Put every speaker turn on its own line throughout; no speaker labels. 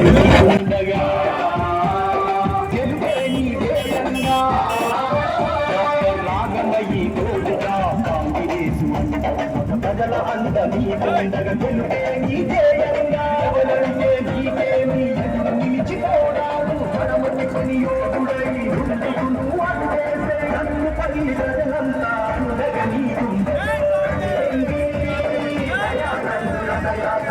అందరినీ ఉండగా గెలుపే నీ ధ్యేయంగా. డాక్టర్ రాగమయ్యి తోడుగా కాంగ్రెసు. ప్రజల అందరినీ ఉండగా గెలుపే నీ ధ్యేయంగా. ఎవరంటే నీకేమి ఎదురు నిలిచిపోరాడు. పరమశివుని యోధుడై ఉండును అందేసే నన్నుపై ప్రజలంతా ఉండగా నీకుండగా.
జై వర్ధ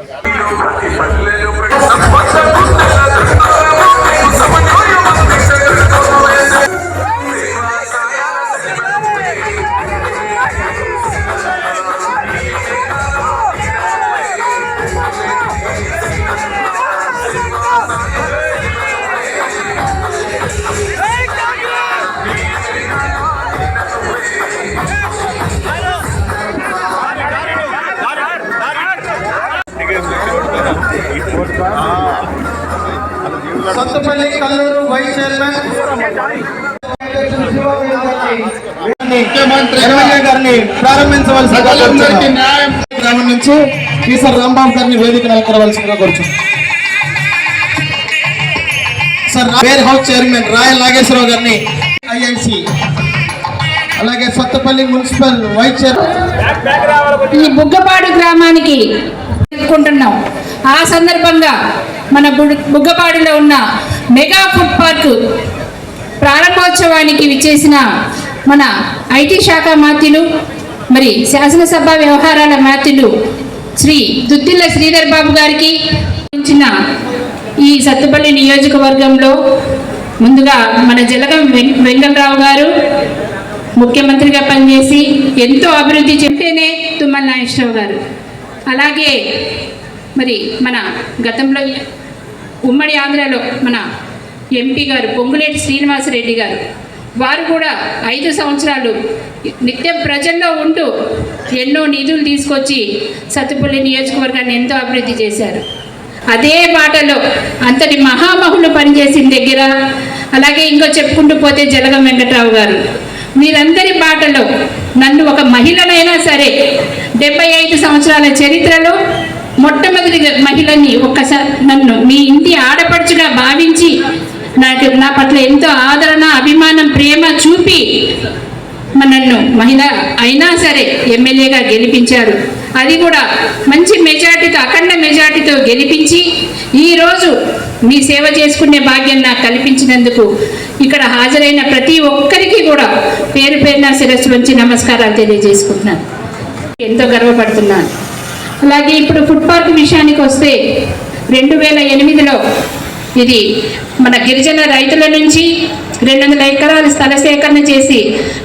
సత్తుపల్లి కల్లూరు వైస్ చైర్మన్ ముఖ్యమంత్రి గారిని ప్రారంభించవలసిందిగా కోరుచున్నాం. గ్రామం నుంచి ఈశ్వర్ రాంబాబు గారిని వేదిక నెలకొనవలసిందిగా కోరుచున్నాం sir warehouse chairman Rayal Nageswararao గారిని ఐఐసి అలాగే సత్తపల్లి మున్సిపల్ వైస్ చైర్మన్
ఈ బుగ్గపాడు గ్రామానికి జరుపుకుంటున్నాం ఆ సందర్భంగా మన బుడ్- బుగ్గపాడులో ఉన్న మెగా ఫుడ్ పార్క్ ప్రారంభోత్సవానికి విచ్చేసిన మన ఐటీ శాఖ మాత్యులు మరి శాసనసభ వ్యవహారాల మాత్యులు శ్రీ దుద్దిల్ల శ్రీధర్ బాబు గారికి ఇచ్చిన ఈ సత్తుపల్లి నియోజకవర్గంలో ముందుగా మన జలగం వెం- వెంగళరావు గారు ముఖ్యమంత్రిగా పనిచేసి ఎంతో అభివృద్ధి చెప్తేనే తుమ్మల నాగేశ్వరరావు గారు. అలాగే మరి మన గతంలో ఉమ్మడి ఆంధ్రాలో మన ఎంపీ గారు పొంగులేటి శ్రీనివాసరెడ్డి గారు వారు కూడా ఐదు సంవత్సరాలు నిత్యం ప్రజల్లో ఉంటూ ఎన్నో నిధులు తీసుకొచ్చి సత్తుపల్లి నియోజకవర్గాన్ని ఎంతో అభివృద్ధి చేశారు. అదే బాటలో అంతటి మహామహులు పనిచేసిన దగ్గర అలాగే ఇంకో చెప్పుకుంటూ పోతే జలగం వెంకట్రావు గారు మీరందరి బాటలో నన్ను ఒక మహిళనైనా సరే డెబ్బై ఐదు సంవత్సరాల చరిత్రలో మొట్టమొదటి మహిళని ఒక్కసారి నన్ను మీ ఇంటి ఆడపడుచుగా భావించి నాకు నా పట్ల ఎంతో ఆదరణ అభిమానం ప్రేమ చూపి నన్ను మహిళ అయినా సరే ఎమ్మెల్యేగా గెలిపించారు. అది కూడా మంచి మెజార్టీతో అఖండ మెజార్టీతో గెలిపించి ఈరోజు మీ సేవ చేసుకునే భాగ్యం నాకు కల్పించినందుకు ఇక్కడ హాజరైన ప్రతి ఒక్కరికి కూడా పేరు పేరున శిరస్సు నుంచి నమస్కారాలు తెలియజేసుకుంటున్నాను. ఎంతో గర్వపడుతున్నాను. అలాగే ఇప్పుడు ఫుడ్ పార్క్ విషయానికి వస్తే రెండు వేల ఎనిమిదిలో ఇది మన గిరిజన రైతుల నుంచి రెండు వందల ఎకరాల స్థల సేకరణ చేసి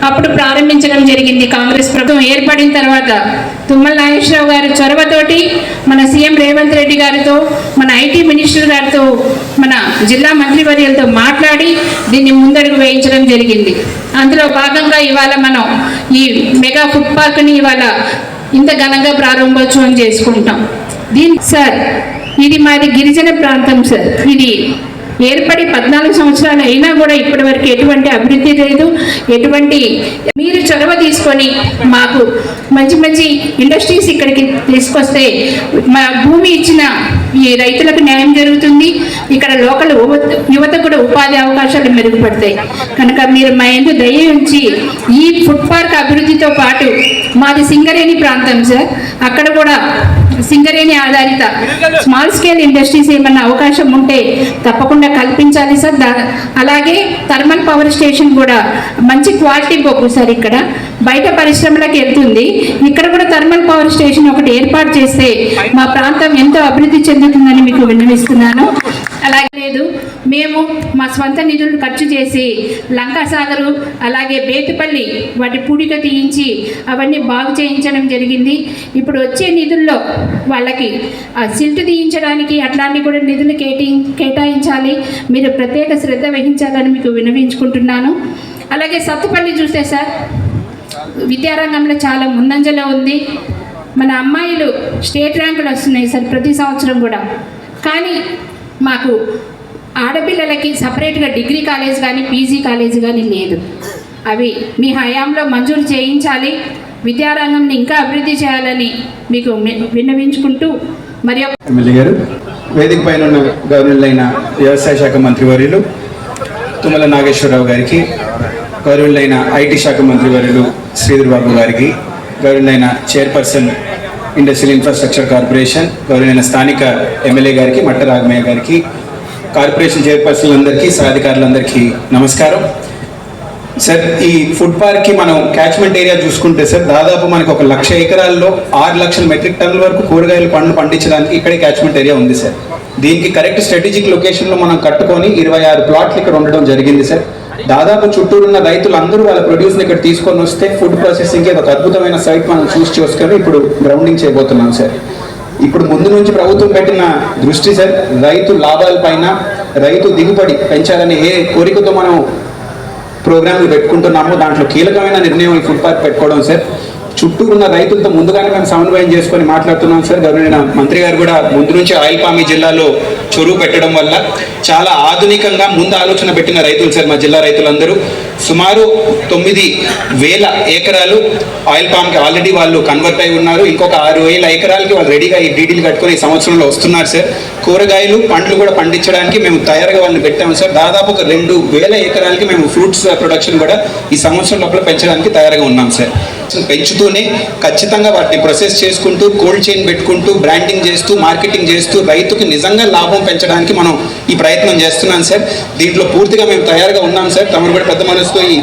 అప్పుడు ప్రారంభించడం జరిగింది. కాంగ్రెస్ ప్రభుత్వం ఏర్పడిన తర్వాత తుమ్మల నాగేశ్వరరావు గారి చొరవతోటి మన సీఎం రేవంత్ రెడ్డి గారితో మన ఐటీ మినిస్టర్ గారితో మన జిల్లా మంత్రివర్యులతో మాట్లాడి దీన్ని ముందడుగు వేయించడం జరిగింది. అందులో భాగంగా ఇవాళ మనం ఈ మెగా ఫుడ్ పార్క్ని ఇవాళ ఇంత ఘనంగా ప్రారంభోత్సవం చేసుకుంటాం. దీని సార్ ఇది మాది గిరిజన ప్రాంతం సార్. ఇది ఏర్పడి పద్నాలుగు సంవత్సరాలు అయినా కూడా ఇప్పటివరకు ఎటువంటి అభివృద్ధి లేదు. ఎటువంటి మీరు చొరవ తీసుకొని మాకు మంచి మంచి ఇండస్ట్రీస్ ఇక్కడికి తీసుకొస్తే మా భూమి ఇచ్చిన ఈ రైతులకు న్యాయం జరుగుతుంది. ఇక్కడ లోకల్ యువత కూడా ఉపాధి అవకాశాలు మెరుగుపడతాయి. కనుక మీరు మా ఎందు దయ ఉంచి ఈ ఫుడ్ పార్క్ అభివృద్ధితో పాటు మాది సింగరేణి ప్రాంతం సార్. అక్కడ కూడా సింగరేణి ఆధారిత స్మాల్ స్కేల్ ఇండస్ట్రీస్ ఏమన్నా అవకాశం ఉంటే తప్పకుండా కల్పించాలి సార్. దా అలాగే థర్మల్ పవర్ స్టేషన్ కూడా మంచి క్వాలిటీ బొగ్గు సార్ ఇక్కడ. బయట పరిశ్రమలకు వెళ్తుంది. ఇక్కడ కూడా థర్మల్ పవర్ స్టేషన్ ఒకటి ఏర్పాటు చేస్తే మా ప్రాంతం ఎంతో అభివృద్ధి చెందుతుందని మీకు విన్నవిస్తున్నాను. అలాగే లేదు. మేము మా స్వంత నిధులను ఖర్చు చేసి లంకాసాగరు అలాగే బేతుపల్లి వాటి పూడిక తీయించి అవన్నీ బాగు చేయించడం జరిగింది. ఇప్పుడు వచ్చే నిధుల్లో వాళ్ళకి ఆ సిల్ట్ తీయించడానికి అట్లాంటి కూడా నిధులు కేటీ కేటాయించాలి. మీరు ప్రత్యేక శ్రద్ధ వహించాలని మీకు వినవించుకుంటున్నాను. అలాగే సత్తుపల్లి చూస్తే సార్ విద్యారంగంలో చాలా ముందంజలో ఉంది. మన అమ్మాయిలు స్టేట్ ర్యాంకులు వస్తున్నాయి సార్ ప్రతి సంవత్సరం కూడా. కానీ మాకు ఆడపిల్లలకి సపరేట్గా డిగ్రీ కాలేజ్ కానీ పీజీ కాలేజ్ కానీ లేదు. అవి మీ హయాంలో మంజూరు చేయించాలి. విద్యారంగంని ఇంకా అభివృద్ధి చేయాలని మీకు విన్నవించుకుంటూ మరి
ఎమ్మెల్యే గారు వేదిక పైన ఉన్న గవర్నర్లైన వ్యవసాయ శాఖ మంత్రివర్యులు తుమ్మల నాగేశ్వరరావు గారికి గౌరవులైన ఐటీ శాఖ మంత్రివర్యులు శ్రీధర్ బాబు గారికి గౌరవులైన చైర్పర్సన్ ఇండస్ట్రియల్ ఇన్ఫ్రాస్ట్రక్చర్ కార్పొరేషన్ గౌరవులైన స్థానిక ఎమ్మెల్యే గారికి మట్ట రాఘమయ్య గారికి కార్పొరేషన్ చైర్పర్సన్లందరికీ సాధికారులందరికీ నమస్కారం. సార్ ఈ ఫుడ్ పార్క్కి మనం క్యాచ్మెంట్ ఏరియా చూసుకుంటే సార్ దాదాపు మనకు ఒక లక్ష ఎకరాల్లో ఆరు లక్షల మెట్రిక్ టన్నుల వరకు కూరగాయలు పండ్లు పండించడానికి ఇక్కడే క్యాచ్మెంట్ ఏరియా ఉంది సార్. దీనికి కరెక్ట్ స్ట్రాటజిక్ లొకేషన్లో మనం కట్టుకొని ఇరవై ఆరు ప్లాట్లు ఇక్కడ ఉండడం జరిగింది సార్. దాదాపు చుట్టూరున్న రైతులు అందరూ వాళ్ళ ప్రొడ్యూస్ని ఇక్కడ తీసుకొని వస్తే ఫుడ్ ప్రాసెసింగ్కి ఒక అద్భుతమైన సైట్ మనం చూసి చేసుకొని ఇప్పుడు గ్రౌండింగ్ చేయబోతున్నాం సార్. ఇప్పుడు ముందు నుంచి ప్రభుత్వం పెట్టిన దృష్టి సార్ రైతు లాభాల పైన రైతు దిగుబడి పెంచాలనే ఏ కోరికతో మనం ప్రోగ్రాంలు పెట్టుకుంటున్నాము దాంట్లో కీలకమైన నిర్ణయం ఈ ఫుట్పాత్ పెట్టుకోవడం సార్. చుట్టూ ఉన్న రైతులతో ముందుగానే మేము సమన్వయం చేసుకొని మాట్లాడుతున్నాం సార్. గవర్నర్ మంత్రి గారు కూడా ముందు నుంచి ఆయిల్పామి జిల్లాలో చొరువు పెట్టడం వల్ల చాలా ఆధునికంగా ముందు ఆలోచన పెట్టిన రైతులు సార్ మా జిల్లా రైతులందరూ. సుమారు తొమ్మిది వేల ఎకరాలు ఆయిల్ పామ్కి ఆల్రెడీ వాళ్ళు కన్వర్ట్ అయి ఉన్నారు. ఇంకొక ఆరు వేల ఎకరాలకి వాళ్ళు రెడీగా ఈ డీడీలు కట్టుకొని ఈ సంవత్సరంలో వస్తున్నారు సార్. కూరగాయలు పండ్లు కూడా పండించడానికి మేము తయారుగా వాళ్ళని పెట్టాము సార్. దాదాపు ఒక రెండు వేల ఎకరాలకి మేము ఫ్రూట్స్ ప్రొడక్షన్ కూడా ఈ సంవత్సరం లోపల పెంచడానికి తయారుగా ఉన్నాం సార్. పెంచుతూనే ఖచ్చితంగా వాటిని ప్రొసెస్ చేసుకుంటూ కోల్డ్ చైన్ పెట్టుకుంటూ బ్రాండింగ్ చేస్తూ మార్కెటింగ్ చేస్తూ రైతుకు నిజంగా లాభం పెంచడానికి మనం ఈ ప్రయత్నం చేస్తున్నాం సార్. దీంట్లో పూర్తిగా మేము తయారుగా ఉన్నాం సార్. తమరు కూడా పెద్ద మనసుతో ఈ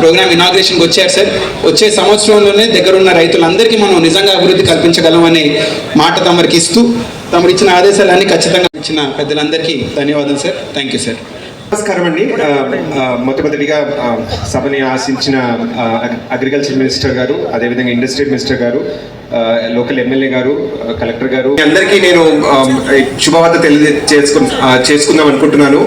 ప్రోగ్రామ్ ఇనాగ్రేషన్కి వచ్చారు సార్. వచ్చే సంవత్సరంలోనే దగ్గరున్న రైతులందరికీ మనం నిజంగా అభివృద్ధి కల్పించగలమనే మాట తమరికి ఇస్తూ తమరు ఇచ్చిన ఆదేశాలన్నీ ఖచ్చితంగా ఇచ్చిన పెద్దలందరికీ ధన్యవాదాలు సార్. థ్యాంక్ యూ సార్
నమస్కారం అండి మొట్టమొదటిగా సభని ఆశించిన అగ్రికల్చర్ మినిస్టర్ గారు అదేవిధంగా ఇండస్ట్రీ మినిస్టర్ గారు లోకల్ ఎమ్మెల్యే గారు కలెక్టర్ గారు. అందరికీ నేను శుభవార్త తెలియ చేసుకు చేసుకుందాం అనుకుంటున్నాను.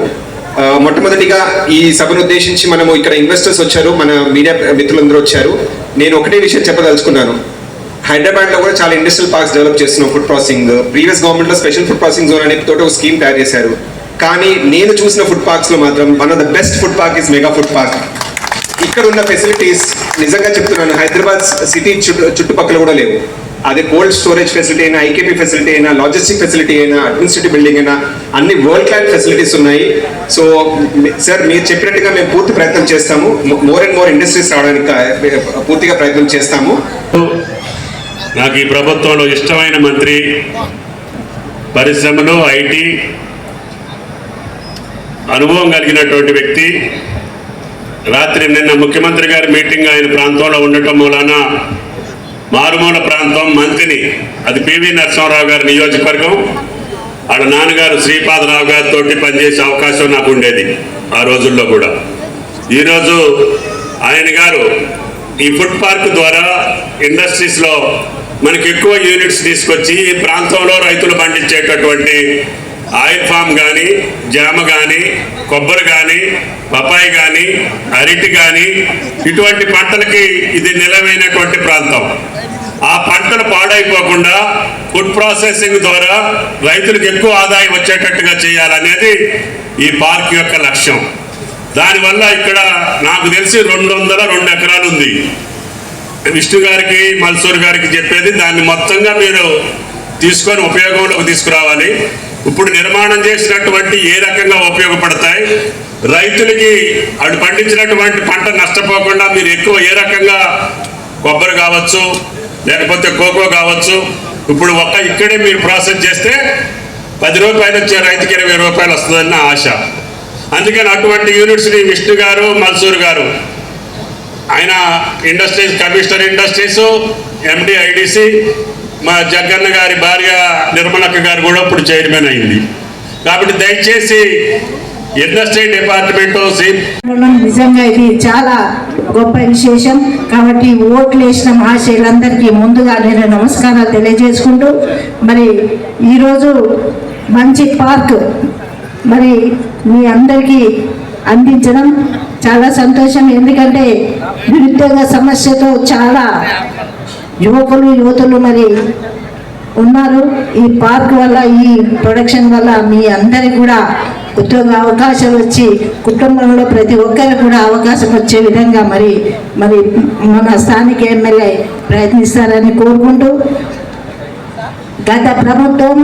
మొట్టమొదటిగా ఈ సభను ఉద్దేశించి మనము ఇక్కడ ఇన్వెస్టర్స్ వచ్చారు మన మీడియా మిత్రులందరూ వచ్చారు. నేను ఒకటే విషయం చెప్పదలుచుకున్నాను. హైదరాబాద్లో కూడా చాలా ఇండస్ట్రియల్ పార్క్స్ డెవలప్ చేస్తున్నాం ఫుడ్ ప్రాసెసింగ్ ప్రీవియస్ గవర్నమెంట్లో స్పెషల్ ఫుడ్ ప్రాసెసింగ్ జోన్ అనే తోటి ఒక స్కీమ్ తయారు చేశారు. కానీ నేను చూసిన ఫుడ్ పార్క్స్లో మాత్రం one of the best food park is mega food park ఇక్కడ ఉన్న ఫెసిలిటీస్ నిజంగా చెప్తున్నాను హైదరాబాద్ సిటీ చుట్టూ చుట్టుపక్కల కూడా లేవు. అదే కోల్డ్ స్టోరేజ్ ఫెసిలిటీ అయినా ఐకేపీ ఫెసిలిటీ అయినా లాజిస్టిక్ ఫెసిలిటీ అయినా అడ్మినిస్ట్రేటివ్ బిల్డింగ్ అయినా అన్ని వరల్డ్ క్లాస్ ఫెసిలిటీస్ ఉన్నాయి. సో సార్ మీరు చెప్పినట్టుగా మేము పూర్తి ప్రయత్నం చేస్తాము. మోర్ అండ్ మోర్ ఇండస్ట్రీస్ రావడానికి పూర్తిగా ప్రయత్నం చేస్తాము.
నాకు ఈ ప్రభుత్వంలో ఇష్టమైన మంత్రి పరిశ్రమలు ఐటీ అనుభవం కలిగినటువంటి వ్యక్తి. రాత్రి నిన్న ముఖ్యమంత్రి గారి మీటింగ్ ఆయన ప్రాంతంలో ఉండటం మూలాన మారుమూల ప్రాంతం మంత్రిని అది పివి నరసింహారావు గారి నియోజకవర్గం. ఆడ నాన్నగారు శ్రీపాదరావు గారితో పనిచేసే అవకాశం నాకు ఉండేది ఆ రోజుల్లో కూడా. ఈరోజు ఆయన గారు ఈ ఫుడ్ పార్క్ ద్వారా ఇండస్ట్రీస్లో మనకి ఎక్కువ యూనిట్స్ తీసుకొచ్చి ఈ ప్రాంతంలో రైతులు పండించేటటువంటి ఆయిల్ ఫామ్ కానీ జామ కానీ కొబ్బరి కానీ పపాయి కానీ అరటి కానీ ఇటువంటి పంటలకి ఇది నిలవైనటువంటి ప్రాంతం. ఆ పంటలు పాడైపోకుండా ఫుడ్ ప్రాసెసింగ్ ద్వారా రైతులకు ఎక్కువ ఆదాయం వచ్చేటట్టుగా చేయాలనేది ఈ పార్క్ యొక్క లక్ష్యం. దానివల్ల ఇక్కడ నాకు తెలిసి రెండు వందల రెండు ఎకరాలు ఉంది విష్ణు గారికి మల్సూర్ గారికి చెప్పేది దాన్ని మొత్తంగా మీరు తీసుకొని ఉపయోగంలోకి తీసుకురావాలి. ఇప్పుడు నిర్మాణం చేసినటువంటి ఏ రకంగా ఉపయోగపడతాయి? రైతులకి అటు పండించినటువంటి పంట నష్టపోకుండా మీరు ఎక్కువ ఏ రకంగా కొబ్బరి కావచ్చు లేకపోతే కోకో కావచ్చు ఇప్పుడు ఒక్క ఇక్కడే మీరు ప్రాసెస్ చేస్తే పది రూపాయలు వచ్చే రైతుకి ఇరవై రూపాయలు వస్తుందని నా ఆశ. అందుకని అటువంటి యూనిట్స్ని విష్ణు గారు మల్సూర్ గారు ఆయన industries commissioner industries MD IDC మా జగన్న గారి భార్య నిర్మలక్క గారు కూడా ఇప్పుడు చైర్మన్ అయింది. కాబట్టి దయచేసి ఇండస్ట్రీ డిపార్ట్మెంట్
నిజంగా ఇది చాలా గొప్ప విశేషం. కాబట్టి ఓట్లు వేసిన మహాశైలందరికీ ముందుగా నేను నమస్కారాలు తెలియజేసుకుంటూ మరి ఈరోజు మంచి పార్క్ మరి మీ అందరికీ అందించడం చాలా సంతోషం. ఎందుకంటే నిరుద్యోగ సమస్యతో చాలా యువకులు యువతులు మరి ఉన్నారు. ఈ పార్క్ వల్ల ఈ ప్రొడక్షన్ వల్ల మీ అందరికి కూడా ఉద్యోగ అవకాశాలు వచ్చి కుటుంబంలో ప్రతి ఒక్కరికి కూడా అవకాశం వచ్చే విధంగా మరి మరి మన స్థానిక ఎమ్మెల్యే ప్రయత్నిస్తారని కోరుకుంటూ గత ప్రభుత్వం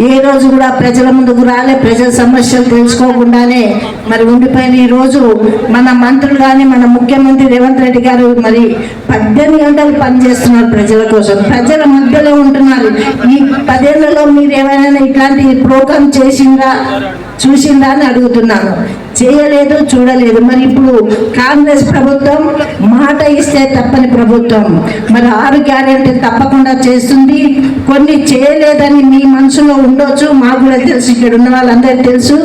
ఏ రోజు కూడా ప్రజల ముందుకు రాలే ప్రజల సమస్యలు తెలుసుకోకుండానే మరి ఉండిపోయిన ఈ రోజు మన మంత్రులు కానీ మన ముఖ్యమంత్రి రేవంత్ రెడ్డి గారు మరి పద్దెనిమిది గంటలు పనిచేస్తున్నారు ప్రజల కోసం. ప్రజల మధ్యలో ఉంటున్నారు. ఈ పదేళ్ళలో మీరు ఏమైనా ఇట్లాంటి ప్రోగ్రామ్ చేసిందా చూసిందా అని అడుగుతున్నాను. చేయలేదు చూడలేదు. మరి ఇప్పుడు కాంగ్రెస్ ప్రభుత్వం మాట ఇస్తే తప్పని ప్రభుత్వం. మరి ఆరు గ్యారెంటీ తప్పకుండా చేస్తుంది. కొన్ని చేయలేదని మీ మనసులో ఉండొచ్చు మాకు కూడా తెలుసు ఇక్కడ ఉన్న వాళ్ళందరికీ తెలుసు.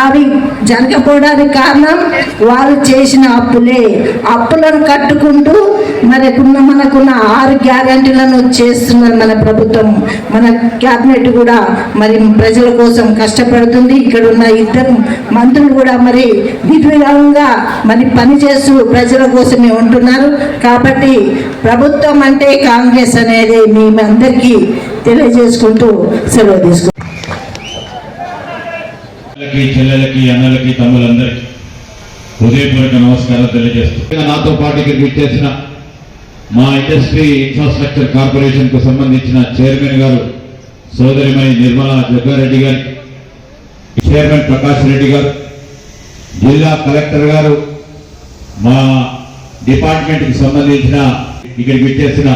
అవి జరగకపోవడానికి కారణం వాళ్ళు చేసిన అప్పులే. అప్పులను కట్టుకుంటూ మనకున్న మనకున్న ఆరు గ్యారంటీలను చేస్తున్నారు మన ప్రభుత్వం. మన క్యాబినెట్ కూడా మరి ప్రజల కోసం కష్టపడుతుంది. ఇక్కడ ఉన్న ఇద్దరు మంత్రులు కూడా మరి నిర్విరామంగా మరి పనిచేస్తూ ప్రజల కోసమే ఉంటున్నారు. కాబట్టి ప్రభుత్వం అంటే కాంగ్రెస్ అనేది మీ అందరికీ తెలియజేసుకుంటూ సెలవు తీసుకుంటాం
చెల్లెలకి అన్నలకి తమ్ములందరికీ హృదయపూర్వక నమస్కారం తెలియజేస్తూ. నాతో పాటు ఇక్కడికి ఇచ్చేసిన మా ఇండస్ట్రీ ఇన్ఫ్రాస్ట్రక్చర్ కార్పొరేషన్కు సంబంధించిన చైర్మన్ గారు సోదరిమణి నిర్మలా జగ్గారెడ్డి గారు చైర్మన్ ప్రకాష్ రెడ్డి గారు జిల్లా కలెక్టర్ గారు మా డిపార్ట్మెంట్కి సంబంధించిన ఇక్కడికి విచ్చేసిన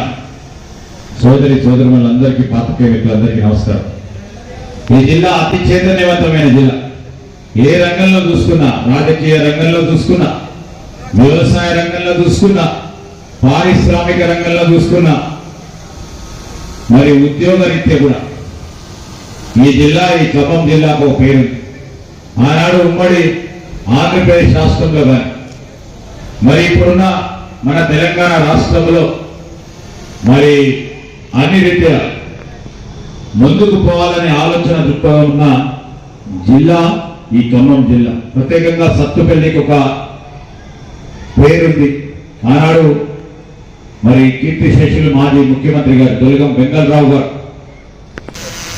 సోదరి సోదరులందరికీ పాత్రికేయ మిత్రులందరికీ నమస్కారం. ఈ జిల్లా అతి చైతన్యవంతమైన జిల్లా. ఏ రంగంలో చూసుకున్నా రాజకీయ రంగంలో చూసుకున్నా వ్యవసాయ రంగంలో చూసుకున్నా పారిశ్రామిక రంగంలో చూసుకున్నా మరి ఉద్యోగ రీత్యా కూడా. ఈ జిల్లా ఈ ఖమ్మం జిల్లాకు ఒక పేరు ఆనాడు ఉమ్మడి ఆంధ్రప్రదేశ్ రాష్ట్రంలో కానీ మరి ఇప్పుడున్న మన తెలంగాణ రాష్ట్రంలో మరి అన్ని రీత్యా ముందుకు పోవాలనే ఆలోచన దృక్పథం ఉన్న జిల్లా ఈ ఖమ్మం జిల్లా. ప్రత్యేకంగా సత్తుపల్లికి ఒక పేరుంది. ఆనాడు మరి కీర్తిశేషులు మాజీ ముఖ్యమంత్రి గారు దొలగం వెంకటరావు గారు.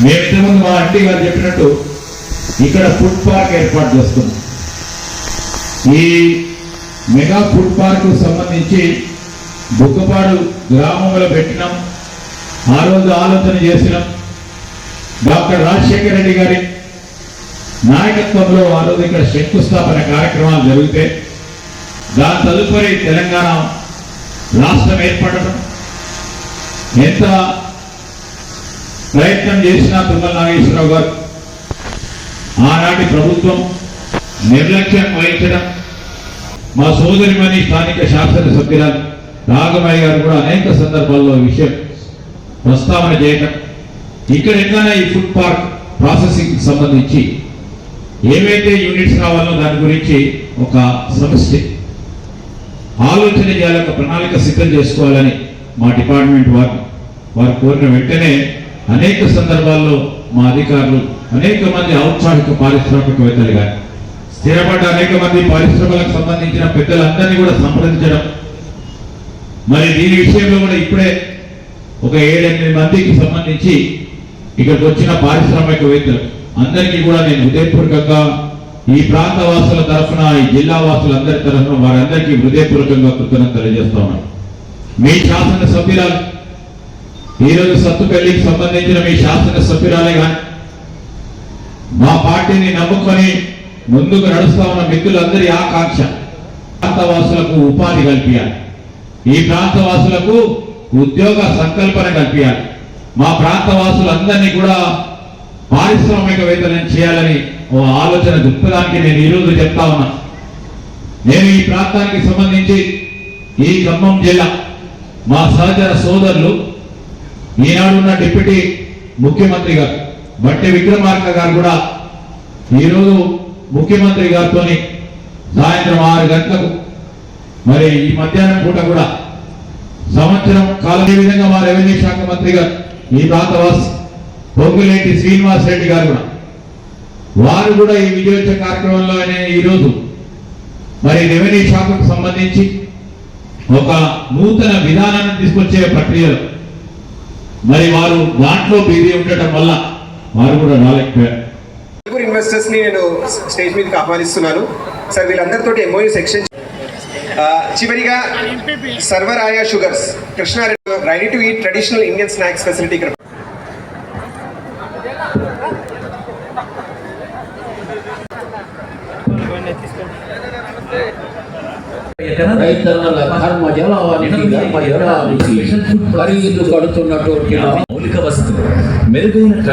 మేము మా అంటీ గారు చెప్పినట్టు ఇక్కడ ఫుడ్ పార్క్ ఏర్పాటు చేస్తున్నాం. ఈ మెగా ఫుడ్ పార్క్ సంబంధించి బుక్కపాడు గ్రామంలో పెట్టినాం. ఆ రోజు ఆలోచన చేసినాం డాక్టర్ రాజశేఖర రెడ్డి గారి నాయకత్వంలో ఆ రోజు ఇక్కడ శంకుస్థాపన కార్యక్రమాలు జరిగితే దాని తదుపరి తెలంగాణ రాష్ట్రం ఏర్పడటం ఎంత ప్రయత్నం చేసినా తుమ్మల నాగేశ్వరరావు గారు ఆనాటి ప్రభుత్వం నిర్లక్ష్యం వహించడం మా సోదరిమణి స్థానిక శాసనసభ్యురాలు రాఘమయ్య గారు కూడా అనేక సందర్భాల్లో విషయం ప్రస్తావన చేయటం ఇక్కడ ఎక్కడైనా ఈ ఫుడ్ పార్క్ ప్రాసెసింగ్ సంబంధించి ఏవైతే యూనిట్స్ కావాలో దాని గురించి ఒక సమస్య. ఆలోచన చేయాలి ఒక ప్రణాళిక సిద్ధం చేసుకోవాలని మా డిపార్ట్మెంట్ వారు వారు కోరిన వెంటనే అనేక సందర్భాల్లో మా అధికారులు అనేక మంది ఔత్సాహిక పారిశ్రామికవేత్తలు కానీ స్థిరపడ్డ అనేక మంది పరిశ్రమలకు సంబంధించిన పెద్దలందరినీ కూడా సంప్రదించడం. మరి దీని విషయంలో కూడా ఇప్పుడే ఒక ఏడెనిమిది మందికి సంబంధించి ఇక్కడికి వచ్చిన పారిశ్రామికవేత్తలు అందరికీ కూడా నేను హృదయపూర్వకంగా ఈ ప్రాంత వాసుల తరఫున ఈ జిల్లా వాసులందరి తరఫున వారందరికీ హృదయపూర్వకంగా కృతజ్ఞత తెలియజేస్తా ఉన్నాను. మీ శాసన సభ్యురాలు ఈరోజు సత్తుపల్లికి సంబంధించిన మీ శాసన సభ్యురాలే కానీ మా పార్టీని నమ్ముకొని ముందుకు నడుస్తా ఉన్న మిత్రులందరి ఆకాంక్ష ప్రాంతవాసులకు ఉపాధి కల్పించాలి ఈ ప్రాంతవాసులకు ఉద్యోగ సంకల్పన కల్పించాలి. మా ప్రాంత వాసులందరినీ కూడా పారిశ్రామికవేత్తలను చేయాలని ఓ ఆలోచన దృక్పథానికి నేను ఈరోజు చెప్తా ఉన్నా. నేను ఈ ప్రాంతానికి సంబంధించి ఈ ఖమ్మం జిల్లా మా సహచర సోదరులు ఈనాడున్న డిప్యూటీ ముఖ్యమంత్రి గారు బట్టి విక్రమార్క గారు కూడా ఈరోజు ముఖ్యమంత్రి గారితో సాయంత్రం ఆరు గంటలకు మరి ఈ మధ్యాహ్నం పూట కూడా సంవత్సరం కాలం విధంగా మా రెవెన్యూ శాఖ మంత్రి గారు ఈ ప్రాంతవాసి పొంగులేటి శ్రీనివాస్ రెడ్డి గారు కూడా. వారు కూడా ఈ విజయోత్సవ కార్యక్రమంలో ఈరోజు మరి రెవెన్యూ శాఖకు సంబంధించి ఒక నూతన విధానాన్ని తీసుకొచ్చే ప్రక్రియలో మరి వారు దాంట్లో బిజీ ఉండటం వల్ల వారు కూడా రాలేకపోయారు.
ఇన్వెస్టర్స్ని నేను స్టేజ్ మీదకి ఆహ్వానిస్తున్నాను. సార్ వీళ్ళందరితో ఎంఓయూస్ సెక్షన్ చివరిగా Sarvaraya sugars Krishnareddy ready to eat traditional Indian snacks facility ఇక్కడ
రైతన్నల కర్మ జలానికి ధర్మ జలానికి ఖరీదు కడుతున్నటువంటి
మౌలిక వసతులు మెరుగైన